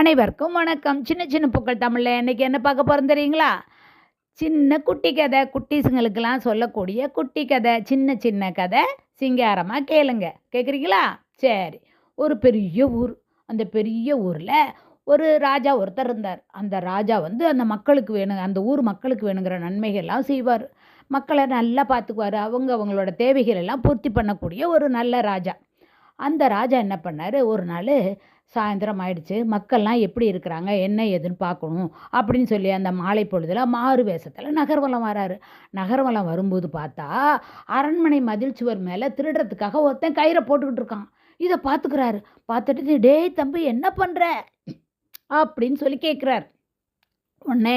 அனைவருக்கும் வணக்கம். சின்ன சின்ன பூக்கள் தமிழில் இன்றைக்கி என்ன பார்க்க போகிறோம் தெரியுங்களா? சின்ன குட்டி கதை. குட்டீஸுங்களுக்கெல்லாம் சொல்லக்கூடிய குட்டி கதை. சின்ன சின்ன கதை. சிங்காரமாக கேளுங்க. கேட்குறீங்களா சரி. ஒரு பெரிய ஊர். அந்த பெரிய ஊரில் ஒரு ராஜா ஒருத்தர் இருந்தார். அந்த ராஜா வந்து அந்த மக்களுக்கு வேணும் அந்த ஊர் மக்களுக்கு வேணுங்கிற நன்மைகள்லாம் செய்வார். மக்களை நல்லா பார்த்துக்குவார். அவங்க அவங்களோட தேவைகள் எல்லாம் பூர்த்தி பண்ணக்கூடிய ஒரு நல்ல ராஜா. அந்த ராஜா என்ன பண்ணார்? ஒரு நாள் சாயந்தரம் ஆயிடுச்சு. மக்கள்லாம் எப்படி இருக்கிறாங்க? என்ன ஏதுன்னு பார்க்கணும் அப்படின்னு சொல்லி அந்த மாலை பொழுதில் மாறு வேஷத்தில் நகர்வலம் வராரு. நகர்வலம் வரும்போது பார்த்தா அரண்மனை மதில் சுவர் மேலே திருடுறதுக்காக ஒருத்தன் கயிறை போட்டுக்கிட்டு இருக்கான். இதை பார்த்துக்கிறாரு. பார்த்துட்டு டேய் தம்பி என்ன பண்ணுற அப்படின்னு சொல்லி கேட்குறாரு உடனே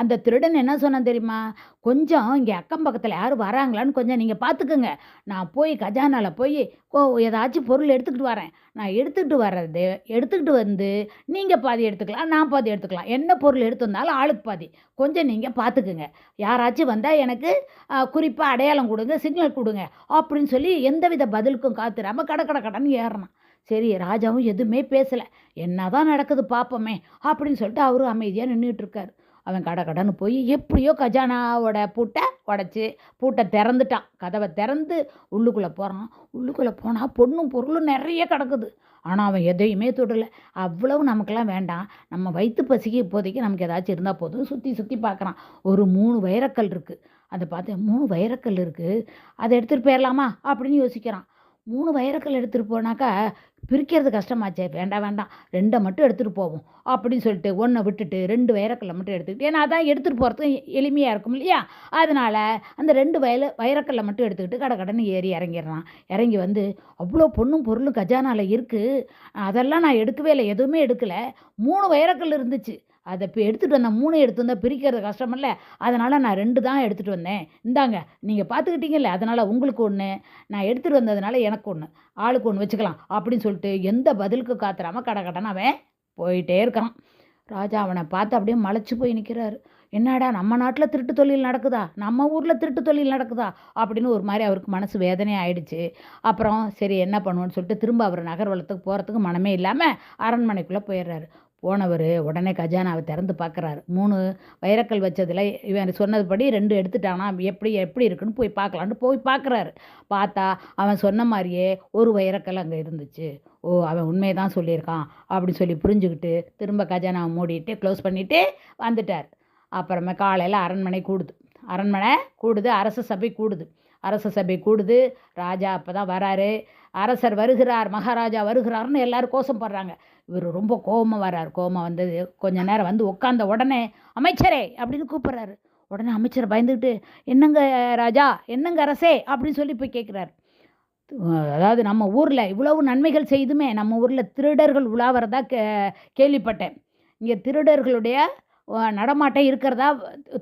அந்த திருடன் என்ன சொன்னான் தெரியுமா? கொஞ்சம் இங்கே அக்கம் பக்கத்தில் யாரும் வராங்களான்னு கொஞ்சம் நீங்கள் பார்த்துக்குங்க நான் போய் கஜானாவில் போய் ஓ ஏதாச்சும் பொருள் எடுத்துக்கிட்டு வரேன். நான் எடுத்துக்கிட்டு வர்றது எடுத்துக்கிட்டு வந்து நீங்கள் பாதி எடுத்துக்கலாம் நான் பாதி எடுத்துக்கலாம். என்ன பொருள் எடுத்து வந்தாலும் ஆளுக்கு பாதி. கொஞ்சம் நீங்கள் பார்த்துக்குங்க யாராச்சும் வந்தால் எனக்கு குறிப்பாக அடையாளம் கொடுங்க சிக்னல் கொடுங்க அப்படின்னு சொல்லி எந்தவித பதிலுக்கும் காத்துறாமல் கட கட கடன்னு ஏறணும் சரி ராஜாவும் எதுவுமே பேசலை. என்ன தான் நடக்குது பார்ப்போமே அப்படின்னு சொல்லிட்டு அவரும் அமைதியாக நின்றுட்டுருக்காரு அவன் கடை கடன்னு போய் எப்படியோ கஜானாவோட பூட்டை உடச்சி பூட்டை திறந்துட்டான். கதவை திறந்து உள்ளுக்குள்ளே போகிறான் உள்ளுக்குள்ளே போனால் பொண்ணும் பொருளும் நிறைய கிடக்குது. ஆனால் அவன் எதையுமே தொடலை. அவ்வளவு நமக்கெல்லாம் வேண்டாம். நம்ம வயிற்று பசிக்கு இப்போதைக்கு நமக்கு ஏதாச்சும் இருந்தால் போதும் சுற்றி சுற்றி பார்க்குறான் ஒரு மூணு வைரக்கல் இருக்குது அதை பார்த்து மூணு வைரக்கல் இருக்குது அதை எடுத்துகிட்டு போயிடலாமா அப்படின்னு யோசிக்கிறான். மூணு வைரக்கல் எடுத்துகிட்டு போனாக்கா பிரிக்கிறது கஷ்டமாச்சே. வேண்டாம் வேண்டாம். ரெண்டை மட்டும் எடுத்துகிட்டு போவோம் அப்படின்னு சொல்லிட்டு ஒன்றை விட்டுட்டு ரெண்டு வைரக்கல்லை மட்டும் எடுத்துக்கிட்டு ஏன்னா அதான் எடுத்துகிட்டு போகிறது எளிமையாக இருக்கும் இல்லையா? அதனால் அந்த ரெண்டு வயல வைரக்கல்லை மட்டும் எடுத்துக்கிட்டு கடை கடன்னு ஏறி இறங்கிடுறான் இறங்கி வந்து அவ்வளோ பொண்ணும் பொருளும் கஜானாவில் இருக்குது அதெல்லாம் நான் எடுக்கவே இல்லை எதுவுமே எடுக்கலை. மூணு வைரக்கல் இருந்துச்சு. அதை இப்போ எடுத்துகிட்டு வந்தேன் மூணு எடுத்து வந்தால் பிரிக்கிறது கஷ்டமில்ல அதனால் நான் ரெண்டு தான் எடுத்துகிட்டு வந்தேன். இந்தாங்க நீங்கள் பார்த்துக்கிட்டீங்கல்ல அதனால் உங்களுக்கு ஒன்று நான் எடுத்துகிட்டு வந்ததுனால எனக்கு ஒன்று ஆளுக்கு ஒன்று வச்சுக்கலாம் அப்படின்னு சொல்லிட்டு எந்த பதிலுக்கு காத்துறாமல் கடை கடன்னு அவன் போயிட்டே இருக்கான். ராஜா அவனை பார்த்து அப்படியே மலைச்சு போய் நிற்கிறாரு என்னடா நம்ம நாட்டில் திருட்டு தொழில் நடக்குதா? நம்ம ஊரில் திருட்டு தொழில் நடக்குதா? அப்படின்னு ஒரு மாதிரி அவருக்கு மனசு வேதனையாக ஆயிடுச்சு. அப்புறம் சரி என்ன பண்ணுவோன்னு சொல்லிட்டு திரும்ப அவர் நகர்வலத்துக்கு போகிறதுக்கு மனமே இல்லாமல் அரண்மனைக்குள்ளே போயிடுறாரு. போனவர் உடனே கஜானாவை திறந்து பார்க்குறாரு மூணு வைரக்கல் வச்சதில் இவன் சொன்னதுபடி ரெண்டு எடுத்துட்டானா எப்படி எப்படி இருக்குன்னு போய் பார்க்கலான்ட்டு போய் பார்க்குறாரு பார்த்தா அவன் சொன்ன மாதிரியே ஒரு வைரக்கல் அங்கே இருந்துச்சு. ஓ அவன் உண்மையை தான் சொல்லியிருக்கான் அப்படின்னு சொல்லி புரிஞ்சுக்கிட்டு திரும்ப கஜானாவை மூடிட்டு க்ளோஸ் பண்ணிவிட்டு வந்துட்டார். அப்புறமே காலையில் அரண்மனை கூடுது. அரண்மனை கூடுது அரச சபை கூடுது. அரச சபை கூடுது. ராஜா அப்போ தான் வராரு. அரசர் வருகிறார் மகாராஜா வருகிறார்னு எல்லாரும் கோஷம் போடுறாங்க. இவர் ரொம்ப கோபமாக வர்றார். கோபமாக வந்தது. கொஞ்ச நேரம் வந்து உட்காந்த உடனே அமைச்சரே! அப்படின்னு கூப்பிட்றாரு. உடனே அமைச்சர் பயந்துக்கிட்டு என்னங்க ராஜா? என்னங்க அரசே? அப்படின்னு சொல்லி போய் கேட்குறாரு அதாவது நம்ம ஊரில் இவ்வளவு நன்மைகள் செய்துமே நம்ம ஊரில் திருடர்கள் உலாவறதா கே கேள்விப்பட்டேன். இங்கே திருடர்களுடைய நடமாட்டம் இருக்கிறதா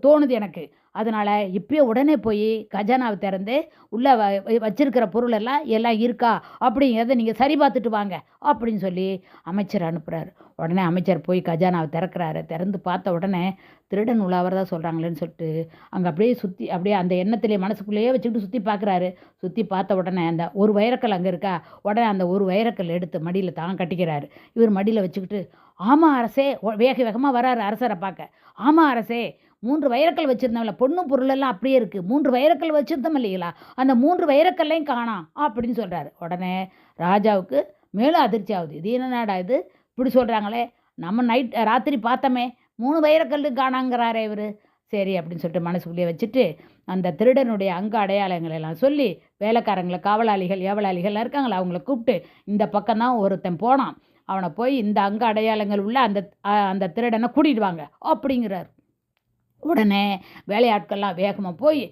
தோணுது எனக்கு. அதனால் இப்போயே உடனே போய் கஜானாவை திறந்து உள்ளே வ வச்சிருக்கிற பொருள் எல்லாம் எல்லாம் இருக்கா? அப்படிங்கிறத நீங்கள் சரி பார்த்துட்டு வாங்க அப்படின்னு சொல்லி அமைச்சர் அனுப்புகிறாரு உடனே அமைச்சர் போய் கஜானாவை திறக்கிறாரு. திறந்து பார்த்த உடனே திருடன் உலாவறதா சொல்கிறாங்களேன்னு சொல்லிட்டு அங்கே அப்படியே சுற்றி அப்படியே அந்த எண்ணத்திலே மனசுக்குள்ளேயே வச்சுக்கிட்டு சுற்றி பார்க்குறாரு. சுற்றி பார்த்த உடனே அந்த ஒரு வைரக்கல் அங்கே இருக்கா? உடனே அந்த ஒரு வைரக்கல் எடுத்து மடியில் தான் கட்டிக்கிறாரு. இவர் மடியில் வச்சுக்கிட்டு ஆமாம் அரசே வேக வேகமாக வராரு அரசரை பார்க்க. ஆமாம் அரசே மூன்று வைரக்கல் வச்சுருந்தோம்ல பொண்ணு பொருளெல்லாம் அப்படியே இருக்குது மூன்று வைரக்கல் வச்சுருந்தோம் இல்லைங்களா அந்த மூன்று வைரக்கல்லையும் காணாம் அப்படின்னு சொல்கிறாரு உடனே ராஜாவுக்கு மேலும் அதிர்ச்சி ஆகுது. இது என்னடா இது? இப்படி சொல்கிறாங்களே நம்ம நைட் ராத்திரி பார்த்தோமே மூணு வைரக்கல் காணாங்கிறாரே இவர். சரி அப்படின்னு சொல்லிட்டு மனசுக்குள்ளேயே வச்சுட்டு அந்த திருடனுடைய அங்க அடையாளங்களை எல்லாம் சொல்லி வேலைக்காரங்களை காவலாளிகள் ஏவலாளிகள்லாம் இருக்காங்களா? அவங்கள கூப்பிட்டு இந்த பக்கம் தான் ஒருத்தன் போனான். அவனை போய் இந்த அங்க அடையாளங்கள் உள்ள அந்த அந்த திருடனை கூட்டிடுவாங்க அப்படிங்கிறார். உடனே வேலையாட்கள்லாம் வேகமாக போய்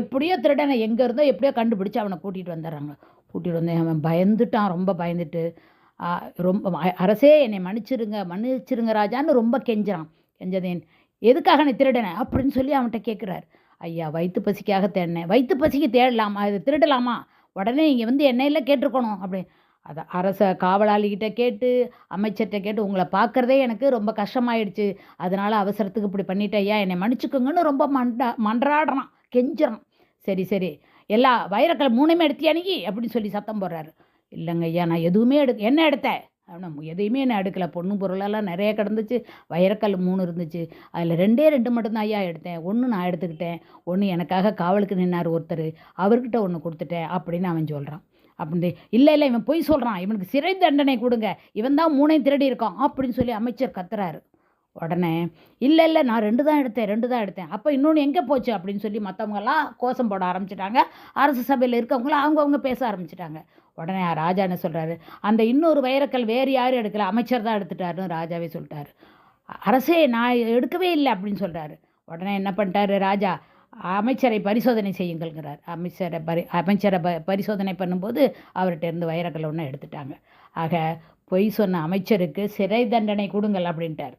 எப்படியோ திருடனை எங்கே இருந்தோ எப்படியோ கண்டுபிடிச்சி அவனை கூட்டிகிட்டு வந்துடுறாங்க. கூட்டிகிட்டு வந்து அவன் பயந்துட்டான் ரொம்ப பயந்துட்டு. ரொம்ப அரசே என்னை மன்னிச்சிருங்க மன்னிச்சிருங்க ராஜான்னு ரொம்ப கெஞ்சுறான். கெஞ்சதேன். எதுக்காக நீ திருடனை? அப்படின்னு சொல்லி அவன்கிட்ட கேட்குறாரு ஐயா வயிற்று பசிக்காக தேடினேன். வயிற்று பசிக்கு தேடலாமா? இது திருடலாமா? உடனே இங்கே வந்து என்னையில் கேட்டிருக்கணும். அப்படின்னு அதை அரச காவலாளிகிட்ட கேட்டு அமைச்சர்கிட்ட கேட்டு உங்களை பார்க்குறதே எனக்கு ரொம்ப கஷ்டமாயிடுச்சு. அதனால் அவசரத்துக்கு இப்படி பண்ணிட்டேன் ஐயா. என்னை மன்னிச்சுக்கோங்கன்னு ரொம்ப மண்டா மன்றாடுறான் கெஞ்சுறான். சரி சரி. எல்லா வைரக்கல் மூணுமே எடுத்தியா நீ? அப்படின்னு சொல்லி சத்தம் போடுறாரு. இல்லைங்க ஐயா நான் எதுவுமே எடு என்ன எடுத்தேன் ஆனால் எதையுமே நான் எடுக்கல. பொண்ணு பொருளெல்லாம் நிறைய கிடந்துச்சு. வைரக்கல் மூணு இருந்துச்சு. அதில் ரெண்டே ரெண்டு மட்டும்தான் ஐயா எடுத்தேன். ஒன்று நான் எடுத்துக்கிட்டேன். ஒன்று எனக்காக காவலுக்கு நின்னார் ஒருத்தர். அவர்கிட்ட ஒன்று கொடுத்துட்டேன் அப்படின்னு அவன் சொல்கிறான் அப்படின்ட்டு இல்லை இல்லை இவன் பொய் சொல்கிறான் இவனுக்கு சிறை தண்டனை கொடுங்க. இவன் தான் மூணையும் திருடி இருக்கான். அப்படின்னு சொல்லி அமைச்சர் கத்துறாரு. உடனே இல்லை இல்லை நான் ரெண்டு தான் எடுத்தேன் ரெண்டு தான் எடுத்தேன். அப்போ இன்னொன்று எங்கே போச்சு? அப்படின்னு சொல்லி மற்றவங்கெல்லாம் கோஷம் போட ஆரம்பிச்சிட்டாங்க. அரசு சபையில் இருக்கவங்களாம் அவங்கவுங்க பேச ஆரம்பிச்சிட்டாங்க. உடனே ராஜா என்ன சொல்கிறாரு அந்த இன்னொரு வைரக்கல் வேறு யாரும் எடுக்கல. அமைச்சர் தான் எடுத்துட்டாருன்னு ராஜாவே சொல்லிட்டாரு. அரசே நான் எடுக்கவே இல்லை அப்படின்னு சொல்கிறாரு உடனே என்ன பண்ணிட்டாரு ராஜா? அமைச்சரை பரிசோதனை செய்யுங்கள்ங்கிறார். அமைச்சரை பரி அமைச்சரை ப பரிசோதனை பண்ணும்போது அவர்கிட்டருந்து வைரக்கல் ஒன்று எடுத்துட்டாங்க. ஆக பொய் சொன்ன அமைச்சருக்கு சிறை தண்டனை கொடுங்கள் அப்படின்ட்டார்.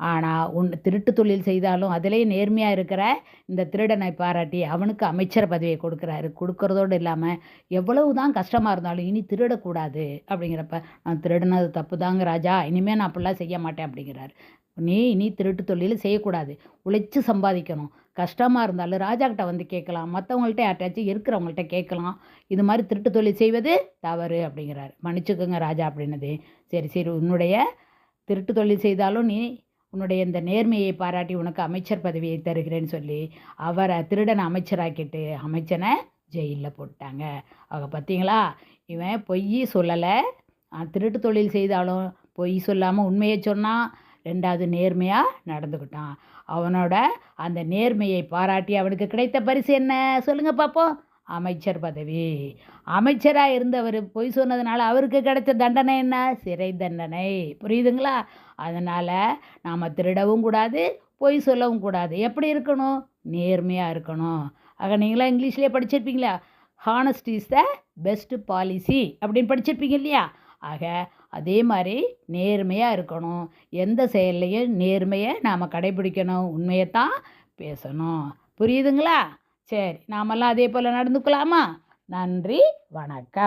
ஆனால் உன் திருட்டு தொழில் செய்தாலும் அதிலேயே நேர்மையாக இருக்கிற இந்த திருடனை பாராட்டி அவனுக்கு அமைச்சர் பதவியை கொடுக்குறாரு. கொடுக்கறதோடு இல்லாமல் எவ்வளவு தான் கஷ்டமாக இருந்தாலும் இனி திருடக்கூடாது அப்படிங்கிறப்ப நான் திருடினது தப்பு தாங்க ராஜா இனிமேல் நான் அப்படிலாம் செய்ய மாட்டேன் அப்படிங்கிறாரு. நீ இனி திருட்டு தொழில் செய்யக்கூடாது. உழைச்சி சம்பாதிக்கணும். கஷ்டமாக இருந்தாலும் ராஜா கிட்ட வந்து கேட்கலாம். மற்றவங்கள்ட்ட யார்ட்டாச்சும் இருக்கிறவங்கள்ட்ட கேட்கலாம். இது மாதிரி திருட்டு தொழில் செய்வது தவறு அப்படிங்கிறாரு. மன்னிச்சுக்கோங்க ராஜா அப்படின்னது. சரி சரி. உன்னுடைய திருட்டு தொழில் செய்தாலும் நீ உன்னுடைய இந்த நேர்மையை பாராட்டி உனக்கு அமைச்சர் பதவியை தருகிறேன்னு சொல்லி அவரை திருடனை அமைச்சராக்கிட்டு அமைச்சனை ஜெயிலில் போட்டாங்க. அவங்க பார்த்தீங்களா இவன் பொய் சொல்லலை. திருட்டு தொழில் செய்தாலும் பொய் சொல்லாமல் உண்மையை சொன்னால் ரெண்டாவது நேர்மையாக நடந்துக்கிட்டான். அவனோட அந்த நேர்மையை பாராட்டி அவனுக்கு கிடைத்த பரிசு என்ன? சொல்லுங்கள் பார்ப்போம் அமைச்சர் பதவி. அமைச்சராக இருந்தவர் பொய் சொன்னதுனால அவருக்கு கிடைச்ச தண்டனை என்ன? சிறை தண்டனை. புரியுதுங்களா? அதனால் நாம் திருடவும் கூடாது பொய் சொல்லவும் கூடாது. எப்படி இருக்கணும்? நேர்மையாக இருக்கணும். ஆக நீங்களாம் இங்கிலீஷ்லேயே படிச்சிருப்பீங்களா? Honest is the best policy அப்படின்னு படிச்சிருப்பீங்க இல்லையா? ஆக அதே மாதிரி நேர்மையாக இருக்கணும். எந்த செயல்லையும் நேர்மையை நாம் கடைபிடிக்கணும். உண்மையைத்தான் பேசணும். புரியுதுங்களா? சரி நாமெல்லாம் அதே போல் நடந்துக்கலாமா? நன்றி வணக்கம்.